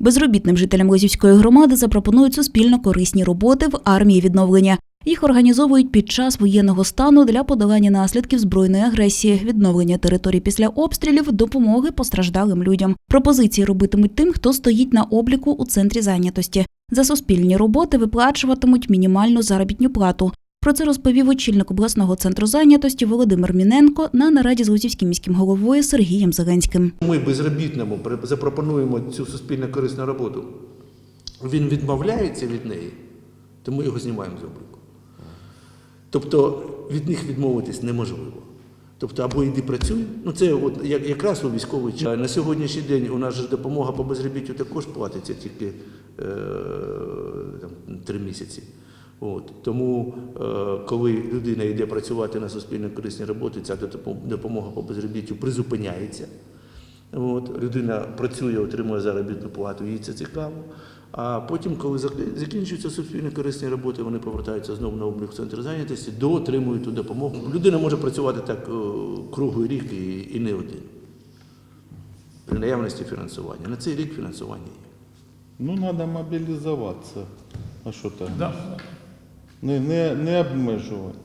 Безробітним жителям Лозівської громади запропонують суспільно корисні роботи в армії відновлення. Їх організовують під час воєнного стану для подолання наслідків збройної агресії, відновлення територій після обстрілів, допомоги постраждалим людям. Пропозиції робитимуть тим, хто стоїть на обліку у центрі зайнятості. За суспільні роботи виплачуватимуть мінімальну заробітну плату. Про це розповів очільник обласного центру зайнятості Володимир Міненко на нараді з Лозівським міським головою Сергієм Зеленським. Ми безробітному запропонуємо цю суспільно корисну роботу. Він відмовляється від неї, то ми його знімаємо з обліку. Тобто від них відмовитись неможливо. Тобто, або йди працюй, ну це от якраз у військовий час. На сьогоднішній день у нас ж допомога по безробіттю також платиться тільки е, там, три місяці. От. Тому, е, коли людина йде працювати на суспільно корисні роботи, ця допомога по безробіттю призупиняється. От, людина працює, отримує заробітну плату, їй це цікаво. А потім, коли закінчуються суспільно корисні роботи, вони повертаються знову на облік в центр зайнятості, доотримують ту допомогу. Людина може працювати так о, круглий рік і, і не один. При наявності фінансування. На цей рік фінансування є. Ну, треба мобілізуватися. А що там? Не, не, не обмежувати.